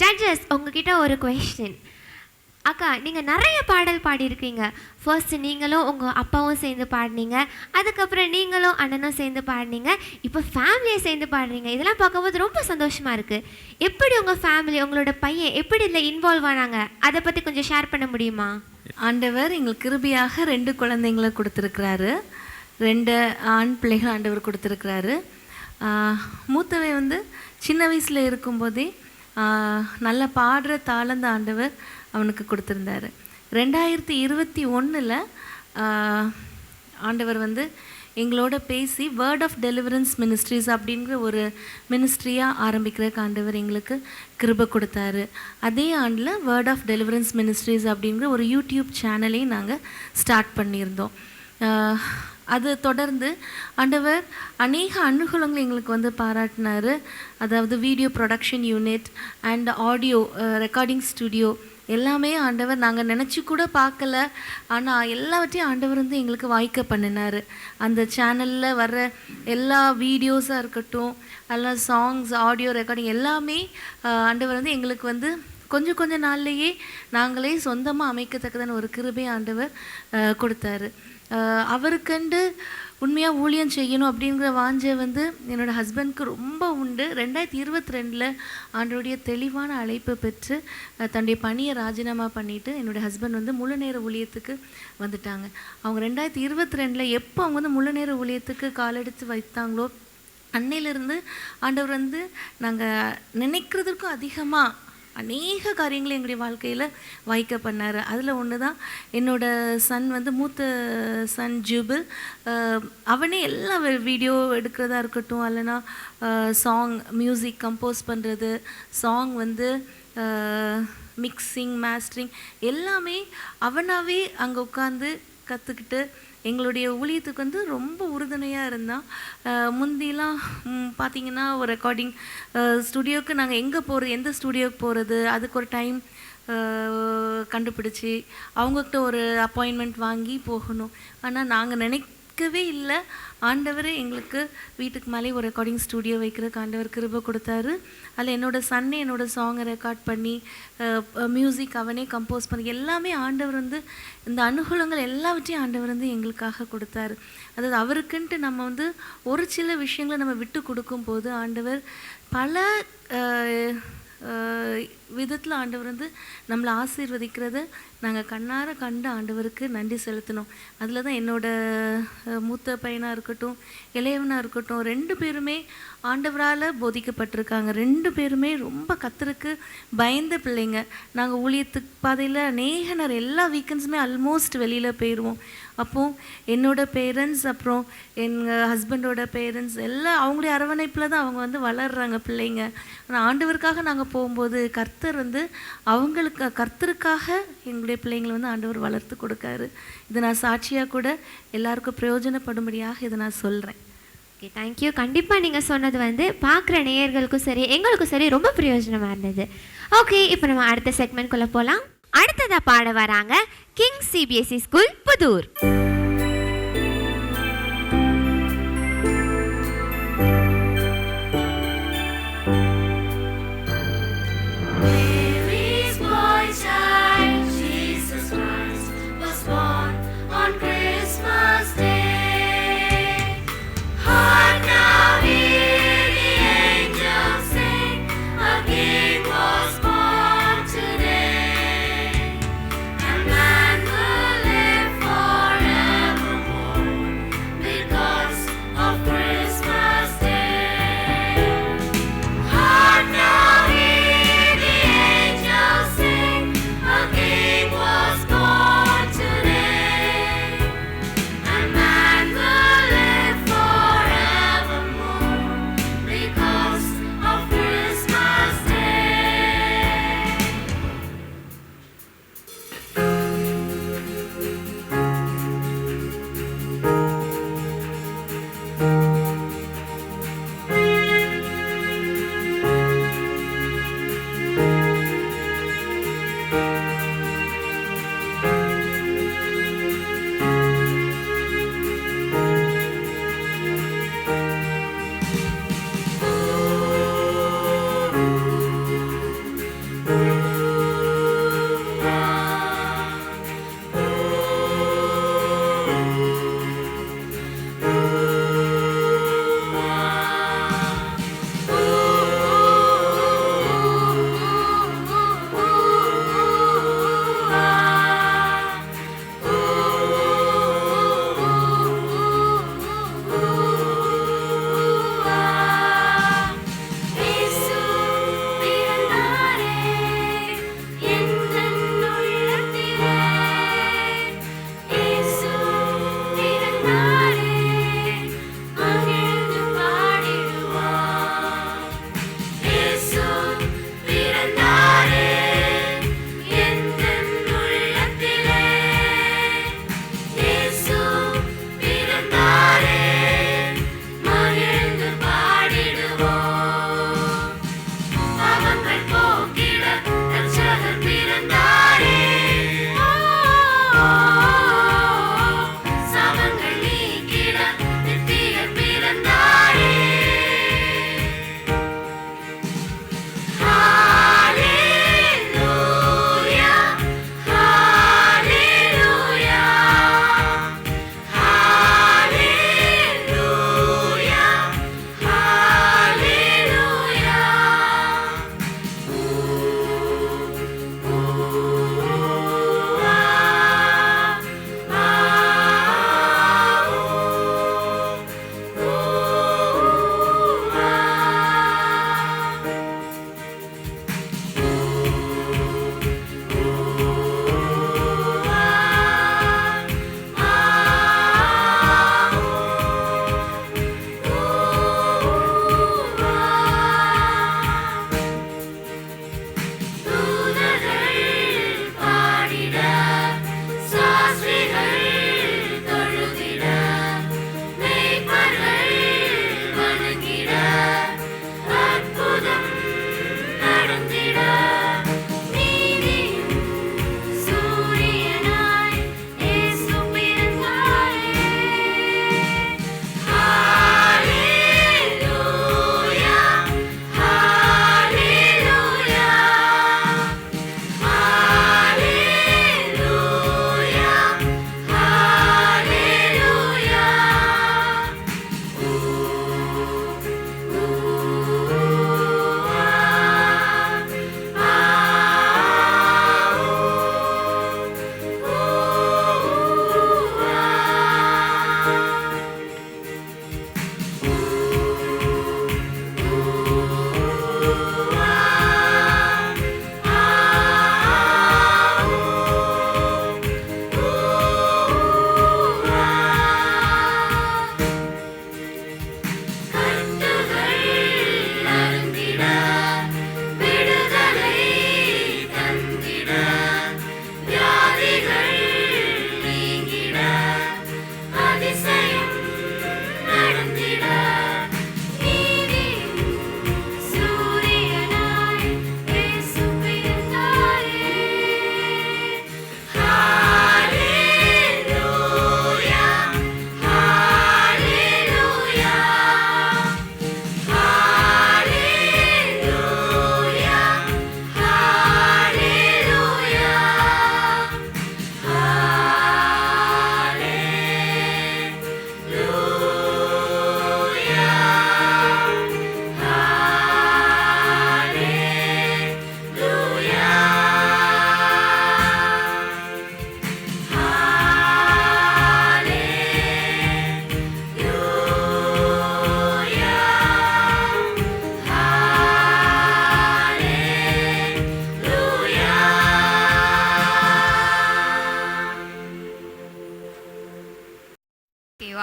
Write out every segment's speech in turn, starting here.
Judges உங்ககிட்ட ஒரு question அக்கா நீங்கள் நிறைய பாடல் பாடியிருக்கீங்க. ஃபர்ஸ்ட் நீங்களும் உங்கள் அப்பாவும் சேர்ந்து பாடினீங்க. அதுக்கப்புறம் நீங்களும் அண்ணனும் சேர்ந்து பாடினீங்க. இப்போ ஃபேமிலியை சேர்ந்து பாடுறீங்க. இதெல்லாம் பார்க்கும்போது ரொம்ப சந்தோஷமாக இருக்குது எப்படி உங்கள் ஃபேமிலி உங்களோட பையன் எப்படி இதில் இன்வால்வ் ஆனாங்க? அதை பற்றி கொஞ்சம் ஷேர் பண்ண முடியுமா? ஆண்டவர் எங்களுக்கு கிருபியாக ரெண்டு குழந்தைங்களை கொடுத்துருக்கிறாரு. ரெண்டு ஆண் பிள்ளைகள் ஆண்டவர் கொடுத்துருக்கிறாரு. மூத்தவை மூத்தவன் வந்து சின்ன வயசில் இருக்கும்போதே நல்ல பாடுற தாளந்த ஆண்டவர் அவனுக்கு கொடுத்துருந்தாரு. ரெண்டாயிரத்தி இருபத்தி ஒன்றில் ஆண்டவர் வந்து எங்களோட பேசி வேர்ட் ஆஃப் டெலிவரன்ஸ் மினிஸ்ட்ரிஸ் அப்படிங்கிற ஒரு மினிஸ்ட்ரியாக ஆரம்பிக்கிறதுக்கு ஆண்டவர் எங்களுக்கு கிருபை கொடுத்தாரு. அதே ஆண்டில் வேர்ட் ஆஃப் டெலிவரன்ஸ் மினிஸ்ட்ரிஸ் அப்படிங்கிற ஒரு யூடியூப் சேனலையும் நாங்கள் ஸ்டார்ட் பண்ணியிருந்தோம். அது தொடர்ந்து ஆண்டவர் அநேக அனுகூலங்களை எங்களுக்கு வந்து பாராட்டினாரு. அதாவது video production unit and audio recording studio எல்லாமே ஆண்டவர் நாங்கள் நினச்சி கூட பார்க்கல. ஆனால் எல்லாவற்றையும் ஆண்டவர் வந்து எங்களுக்கு வாய்க்க பண்ணினார். அந்த சேனலில் வர்ற எல்லா வீடியோஸாக இருக்கட்டும் எல்லா சாங்ஸ் ஆடியோ ரெக்கார்டிங் எல்லாமே uh, ஆண்டவர் வந்து எங்களுக்கு வந்து கொஞ்சம் கொஞ்ச நாள்லேயே நாங்களே சொந்தமாக அமைக்கத்தக்கதான ஒரு கிருபை ஆண்டவர் uh, கொடுத்தாரு. அவருக்கண்டு உண்மையாக ஊழியம் செய்யணும் அப்படிங்கிற வாஞ்சை வந்து என்னோடய ஹஸ்பண்ட்க்கு ரொம்ப உண்டு. ரெண்டாயிரத்தி இருபத்தி ரெண்டில் ஆண்டோடைய தெளிவான அழைப்பு பெற்று தன்னுடைய பணியை ராஜினாமா பண்ணிவிட்டு என்னுடைய ஹஸ்பண்ட் வந்து முழு நேர ஊழியத்துக்கு வந்துட்டாங்க. அவங்க ரெண்டாயிரத்தி இருபத்தி ரெண்டில் எப்போ அவங்க வந்து முழு நேர ஊழியத்துக்கு காலெடுத்து வைத்தாங்களோ அன்னையிலிருந்து ஆண்டவர் வந்து நாங்கள் நினைக்கிறதுக்கும் அதிகமாக அநேக காரியங்களை எங்களுடைய வாழ்க்கையில் வாய்க்க பண்ணார். அதில் ஒன்று தான் என்னோட சன் வந்து மூத்த சன் ஜூபில் அவனே எல்லா வீடியோ எடுக்கிறதா இருக்கட்டும் இல்லைன்னா சாங் மியூசிக் கம்போஸ் பண்ணுறது சாங் வந்து மிக்சிங் மாஸ்டரிங் எல்லாமே அவனாகவே அங்கே உட்காந்து கற்றுக்கிட்டு எங்களுடைய ஊழியத்துக்கு வந்து ரொம்ப உறுதுணையாக இருந்தான் முந்திலாம் பார்த்திங்கன்னா பார்த்தீங்கன்னா ஒரு ரெக்கார்டிங் ஸ்டுடியோக்கு நாங்கள் எங்கே போகிறது எந்த ஸ்டுடியோக்கு போகிறது அதுக்கு ஒரு டைம் கண்டுபிடிச்சி அவங்கக்கிட்ட ஒரு அப்பாயின்மெண்ட் வாங்கி போகணும். ஆனால் நாங்கள் நினைக்கவே இல்லை. ஆண்டவரே எங்களுக்கு வீட்டுக்கு மேலே ஒரு ரெக்கார்டிங் ஸ்டுடியோ வைக்கிறதுக்கு ஆண்டவர் கிருபை கொடுத்தாரு. அதில் என்னோட சன்னே என்னோட சாங்கை ரெக்கார்ட் பண்ணி மியூசிக் அவனே கம்போஸ் பண்ணி எல்லாமே ஆண்டவர் வந்து இந்த அனுகூலங்கள் எல்லாவற்றையும் ஆண்டவர் வந்து எங்களுக்காக கொடுத்தாரு. அதாவது அவருக்குன்ட்டு நம்ம வந்து ஒரு சில விஷயங்களை நம்ம விட்டு கொடுக்கும்போது ஆண்டவர் பல விதத்தில் ஆண்டவர் வந்து நம்மளை ஆசீர்வதிக்கிறது நாங்கள் கண்ணார கண்டு ஆண்டவருக்கு நன்றி செலுத்தினோம் அதில் தான் என்னோட மூத்த பையனாக இருக்கட்டும் இளையவனாக இருக்கட்டும் ரெண்டு பேருமே ஆண்டவரால் போதிக்கப்பட்டிருக்காங்க. ரெண்டு பேருமே ரொம்ப கத்தருக்கு பயந்த பிள்ளைங்க. நாங்கள் ஊழியத்துக்கு பாதையில் அநேக நேரம் எல்லா வீக்கெண்ட்ஸுமே ஆல்மோஸ்ட் வெளியில் போயிடுவோம் அப்போ என்னோட பேரண்ட்ஸ் அப்புறம் எங்கள் ஹஸ்பண்டோட பேரண்ட்ஸ் எல்லாம் அவங்களுடைய அரவணைப்பில் தான் அவங்க வந்து வளர்றாங்க பிள்ளைங்க. ஆனால் ஆண்டவருக்காக நாங்கள் போகும்போது கர்த்தர் வந்து அவங்களுக்கு கர்த்தருக்காக எங்களுடைய பிள்ளைங்களை வந்து ஆண்டவர் வளர்த்து கொடுக்காரு. இது நான் சாட்சியாக கூட எல்லாருக்கும் பிரயோஜனப்படும்படியாக இதை நான் சொல்கிறேன் ஓகே தேங்க்யூ கண்டிப்பாக நீங்கள் சொன்னது வந்து பார்க்குற நேயர்களுக்கும் சரி எங்களுக்கும் சரி ரொம்ப பிரயோஜனமாக இருந்தது. ஓகே இப்போ நம்ம அடுத்த செக்மெண்ட்குள்ளே போகலாம் அடுத்ததாக பாட வராங்க King CBSE school Pudur.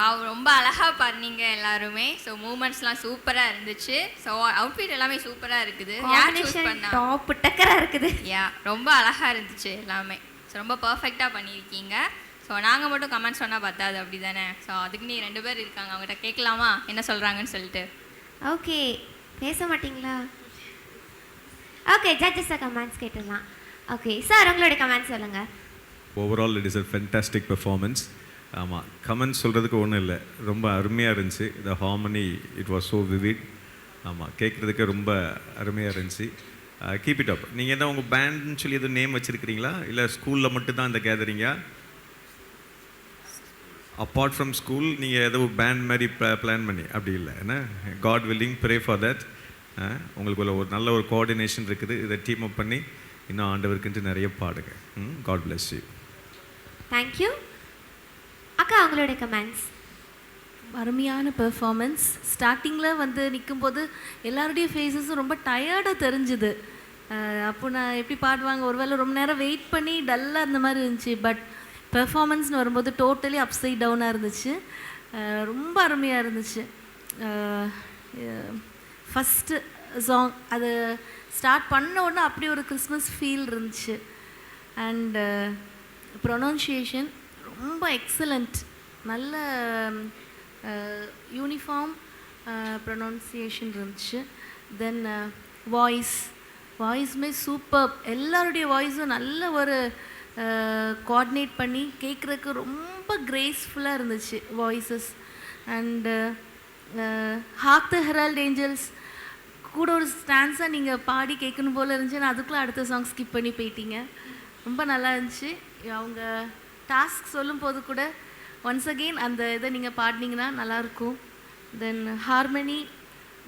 Wow ரொம்ப அழகாக பாடினீங்க எல்லாருமே. ஸோ மூமெண்ட்ஸ்லாம் சூப்பராக இருந்துச்சு. ஸோ அவுட்ஃபிட் எல்லாமே சூப்பராக இருக்குது. யார் சூஸ் காம்பினேஷன் பண்ணா? டாப் டக்கரா இருக்குது. யா ரொம்ப அழகாக இருந்துச்சு எல்லாமே. ஸோ ரொம்ப பர்ஃபெக்டாக பண்ணியிருக்கீங்க. ஸோ நாங்கள் மட்டும் கமெண்ட் சொன்னால் பத்தாது அப்படி தானே ஸோ அதுக்கு நீ ரெண்டு பேர் இருக்காங்க. அவங்ககிட்ட கேட்கலாமா? என்ன சொல்கிறாங்கன்னு சொல்லிட்டு. ஓகே. பேச மாட்டீங்களா? ஓகே ஜட்ஜஸ் கமெண்ட்ஸ் கேட்டுடலாம். ஓகே சார் உங்களுடைய கமெண்ட்ஸ் சொல்லுங்க. Overall it is a fantastic performance ஆமாம் கமெண்ட் சொல்கிறதுக்கு ஒன்றும் இல்லை. ரொம்ப அருமையாக இருந்துச்சு. The harmony it was so vivid ஆமாம் கேட்குறதுக்கு ரொம்ப அருமையாக இருந்துச்சு. Uh, கீப் இட் அப் நீங்கள் எதாவது உங்கள் பேண்ட்னு சொல்லி எதுவும் நேம் வச்சுருக்கிறீங்களா? இல்லை ஸ்கூலில் மட்டும்தான் இந்த கேதரிங்கா அப்பார்ட் ஃப்ரம் ஸ்கூல் நீங்கள் ஏதோ பேண்ட் மாதிரி பிளான் பண்ணி அப்படி இல்லை. என்ன? God willing pray for that உங்களுக்குள்ள ஒரு நல்ல ஒரு கோஆர்டினேஷன் இருக்குது. இதை டீம் அப் பண்ணி இன்னும் ஆண்டவருக்குன்ட்டு நிறைய பாடுங்க. காட் bless யூ தேங்க்யூ பார்க்க அவங்களோட கமெண்ட்ஸ் அருமையான பெர்ஃபார்மன்ஸ் ஸ்டார்டிங்கில் வந்து நிற்கும்போது எல்லாருடைய ஃபேஸஸும் ரொம்ப டயர்டாக தெரிஞ்சுது. அப்போ நான் எப்படி பாடுவாங்க ஒருவேளை ரொம்ப நேரம் வெயிட் பண்ணி டல்லாக இருந்த மாதிரி இருந்துச்சு பட் பெர்ஃபார்மன்ஸ்னு வரும்போது டோட்டலி அப்சைட் டவுனாக இருந்துச்சு. ரொம்ப அருமையாக இருந்துச்சு. ஃபஸ்ட்டு சாங் அது ஸ்டார்ட் பண்ண உடனே அப்படி ஒரு கிறிஸ்மஸ் ஃபீல் இருந்துச்சு. அண்டு ப்ரொனவுன்சியேஷன் ரொம்ப எக்ஸலண்ட் நல்ல யூனிஃபார்ம் ப்ரொனவுன்சியேஷன் இருந்துச்சு. தென் வாய்ஸ் வாய்ஸுமே சூப்பர் எல்லாருடைய வாய்ஸும் நல்ல ஒரு கோஆர்டினேட் பண்ணி கேட்குறதுக்கு ரொம்ப கிரேஸ்ஃபுல்லாக இருந்துச்சு voices and hark the herald angels கூட ஒரு ஸ்டான்ஸாக நீங்கள் பாடி கேட்கணும் போல் இருந்துச்சு நான் அதுக்குள்ளே அடுத்த சாங் ஸ்கிப் பண்ணி போயிட்டீங்க. ரொம்ப நல்லா இருந்துச்சு. அவங்க டாஸ்க் சொல்லும் போது கூட ஒன்ஸ் அகெயின் அந்த இதை நீங்கள் பாடினீங்கன்னா நல்லாயிருக்கும். Then harmony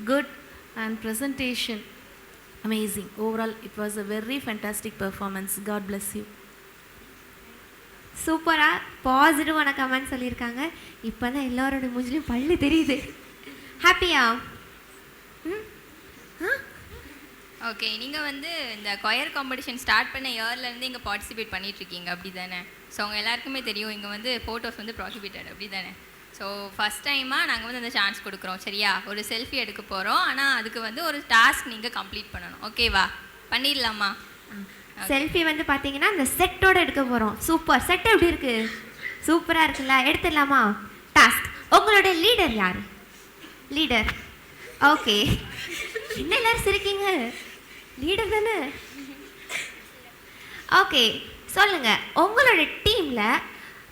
good and presentation amazing overall it was a very fantastic performance God bless you சூப்பராக பாசிட்டிவான கமெண்ட் சொல்லியிருக்காங்க. இப்போ தான் எல்லாரோட மூஞ்சிலையும் பல்லு தெரியுது. ஹாப்பியா ம்? ஆ? ஓகே நீங்கள் வந்து இந்த கொயர் காம்படிஷன் ஸ்டார்ட் பண்ண இயர்லேருந்து இங்கே பார்ட்டிசிபேட் பண்ணிட்டு இருக்கீங்க. அப்படி தானே ஸோ அவங்க எல்லாருக்குமே தெரியும் இங்கே வந்து ஃபோட்டோஸ் வந்து ப்ராஹிபிட்டட் அப்படி தானே ஸோ ஃபஸ்ட் டைமாக நாங்கள் வந்து அந்த சான்ஸ் கொடுக்குறோம் சரியா? ஒரு செல்ஃபி எடுக்க போகிறோம் ஆனால் அதுக்கு வந்து ஒரு டாஸ்க் நீங்கள் கம்ப்ளீட் பண்ணணும். ஓகேவா பண்ணிடலாமா? செல்ஃபி வந்து பார்த்தீங்கன்னா இந்த செட்டோட எடுக்க போகிறோம் சூப்பர் செட் எப்படி இருக்கு? சூப்பராக இருக்குல்ல? எடுத்துடலாமா? டாஸ்க் உங்களோட லீடர் யார்? லீடர் ஓகே என்ன எல்லாரும் சிரிக்கீங்க? லீடர் தானே? ஓகே சொல்லுங்க உங்களோட டீமில்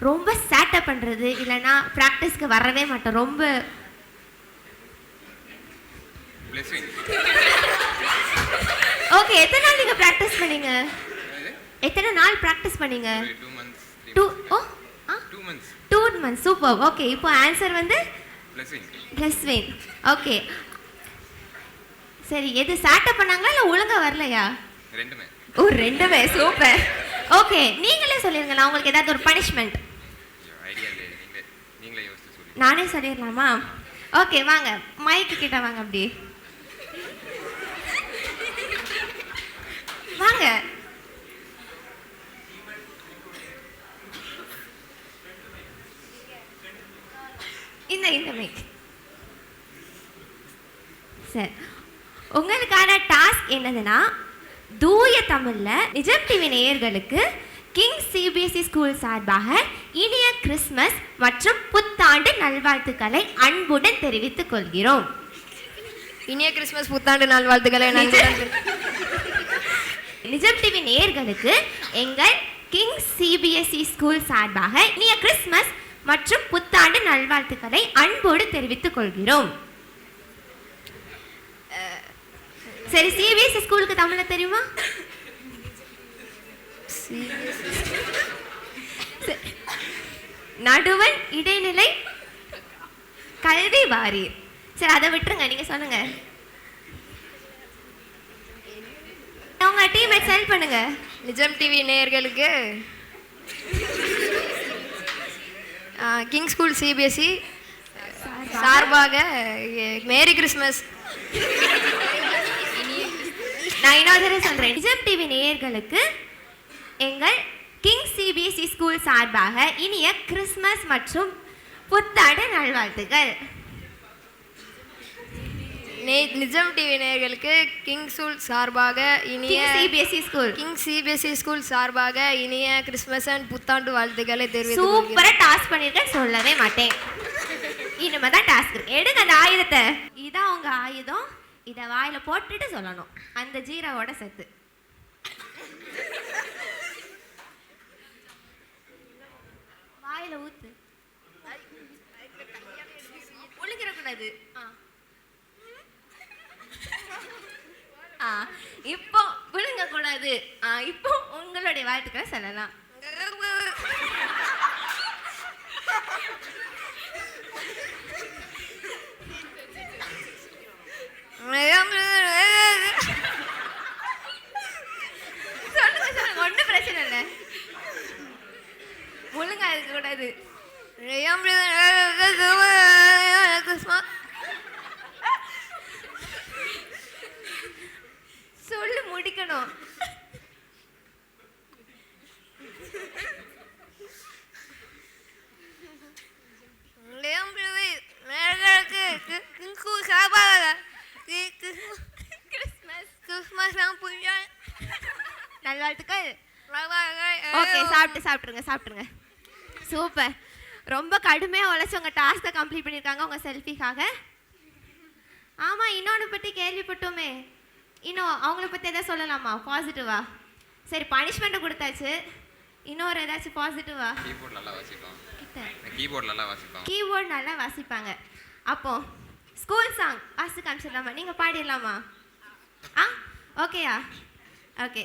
ரொம்ப சேட்டை பண்ணுறது இல்லைன்னா ப்ராக்டிஸ்க்கு வரவே மாட்டோம் ரொம்ப ஓகே எத்தனை நாள் நீங்கள் ப்ராக்டிஸ் பண்ணீங்க? எத்தனை நாள் ப்ராக்டிஸ் பண்ணீங்க? Two oh two months super okay இப்போ ஆன்சர் வந்து பிளஸிங் ப்ளஸ் வெயின் ஓகே சரி எது சேட்டை பண்ணாங்களா இல்லை ஒழுங்கா வரலையா? ரெண்டுமே. ஓ ரெண்டுமே சூப்பர் ஓகே நீங்களே சொல்லிருங்களா உங்களுக்கு ஏதாவது ஒரு பனிஷ்மெண்ட் நானே சொல்லிடலாமா? ஓகே வாங்க. மைக்கு கிட்ட வாங்க அப்படி. வாங்க. இந்த இந்த மைக் சரி. உங்களுக்கான டாஸ்க் என்னதுன்னா தூய தமிழ்ல நிஜம் டிவி நேயர்களுக்கு கிங் சிபிஎஸ்இ ஸ்கூல் சார்பாக இனிய கிறிஸ்மஸ் மற்றும் புத்தாண்டு நல்வாழ்த்துக்களை அன்புடன் தெரிவித்துக் கொள்கிறோம். இனிய கிறிஸ்மஸ் புத்தாண்டு நல்வாழ்த்துக்களை நிஜம் டிவி நேயர்களுக்கு எங்கள் கிங் சிபிஎஸ்இ ஸ்கூல் சார்பாக இனிய கிறிஸ்மஸ் மற்றும் புத்தாண்டு நல்வாழ்த்துக்களை அன்போடு தெரிவித்துக் கொள்கிறோம். சரி சிபிஎஸ்இ ஸ்கூலுக்கு தமிழ்ல தெரியுமா. நடுவன் இடைநிலை கல்வி வாரியர். சரி அதை விட்டுருங்க நீங்க சொல்லுங்க. உங்க டீமை செல் பண்ணுங்க. நிஜம் டிவி நேயர்களுக்கு. கிங் ஸ்கூல் சிபிஎஸ்இ சார்பாக. மேரி கிறிஸ்மஸ் நான் இன்னொரு சொல்றேன். நிஜம் டிவி நேயர்களுக்கு எங்கள் கிங் சிபிஎஸ்இ ஸ்கூல் சார்பாக இனிய கிறிஸ்மஸ் மற்றும் புத்தாண்டு நல்வாழ்த்துக்கள். நே- நிஜம் டிவி நேயர்களுக்கு கிங் ஸ்கூல் சார்பாக இனிய CBSE school King CBSE school சார்பாக இனிய கிறிஸ்மஸ் அண்ட் புத்தாண்டு வாழ்த்துக்களை தெரிவித்துக் கொள்கிறேன். சூப்பரா டாஸ்க் பண்ணிருக்கேன். சொல்லவே மாட்டேன். இனிமே தான் டாஸ்க் எடுங்க அந்த ஆயுதத்தை. இதான் உங்க ஆயுதம். இதை வாயில போட்டுட்டு சொல்லணும். அந்த ஜீராவோட சேர்த்து வாயில ஊத்து. ஒழுங்கிடக்கூடாது ஆ. ஆ இப்போ விழுங்க கூடாது ஆ இப்போ உங்களுடைய வாழ்த்துக்களை சொல்லலாம். சொல்லுங்க சொல்லுங்க. ஒன்றும் பிரச்சனை இல்லை. ஒழுங்கா இருக்க கூடாது. சொல்லு முடிக்கணும் நேயர்களுக்கு கி- கிங் ஸ்கூல் சார்பாக கி- கிறிஸ்மஸ் கிறிஸ்மஸ் கிறிஸ்மஸ் புரியா நல்வாழ்த்துக்கள். ஓகே சாப்பிட்டு சாப்பிட்ருங்க சாப்பிட்ருங்க சூப்பர். ரொம்ப கடுமையாக உழைச்சவங்க டாஸ்க்கை கம்ப்ளீட் பண்ணியிருக்காங்க உங்கள் செல்ஃபிக்காக ஆமாம் இன்னொன்று பற்றி கேள்விப்பட்டோமே. இன்னும் அவங்கள பற்றி எதாவது சொல்லலாமா? பாசிட்டிவா சரி பனிஷ்மெண்ட்டை கொடுத்தாச்சு. இன்னொரு ஏதாச்சும் பாசிட்டிவா கீபோர்ட் நல்லா கீபோர்ட் வாசிப்பான் கீபோர்ட் நல்லா வாசிப்பாங்க. அப்போ ஸ்கூல் சாங் வாசி காமிச்சிடலாமா நீங்கள் பாடிடலாமா? ஆ? ஓகேயா ஓகே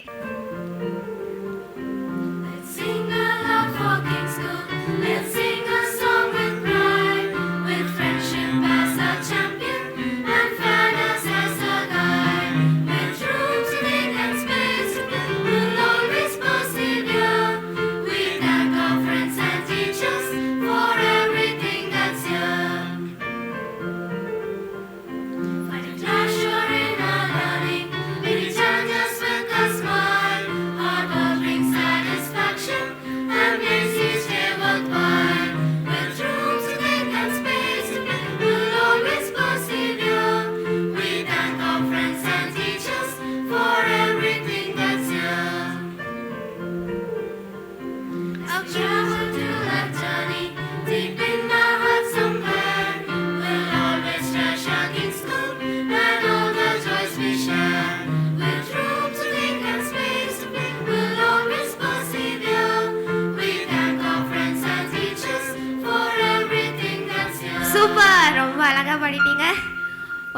சூப்பர் ரொம்ப அழகாக பாடிட்டீங்க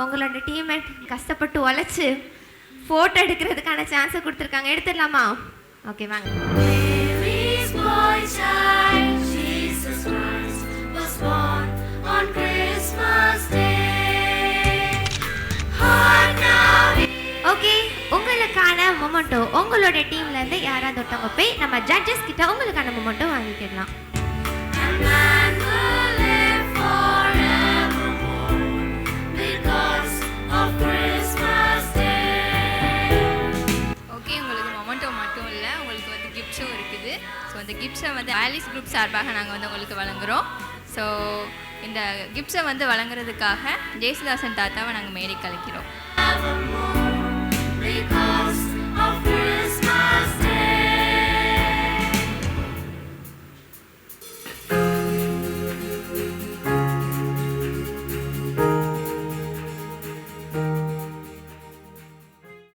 உங்களோட டீம்மேட் கஷ்டப்பட்டு உழைச்சி ஃபோட்டோ எடுக்கிறதுக்கான சான்ஸை கொடுத்துருக்காங்க. எடுத்துடலாமா? ஓகே வாங்க. ஓகே உங்களுக்கான மொமெண்டோ உங்களோட டீம்ல இருந்து யாராவது ஒருத்தவங்க போய் நம்ம ஜட்ஜஸ் கிட்ட உங்களுக்கான மொமெண்டோ வாங்கிக்கிடலாம். கிஃப்ட்ஸை வந்து ஆலிஸ் குரூப் சார்பாக நாங்கள் வந்து உங்களுக்கு வழங்குகிறோம் ஸோ இந்த கிஃப்ட்ஸை வந்து வழங்குறதுக்காக ஜெயசுதாசன் தாத்தாவை நாங்கள் மேடை கலைக்கிறோம்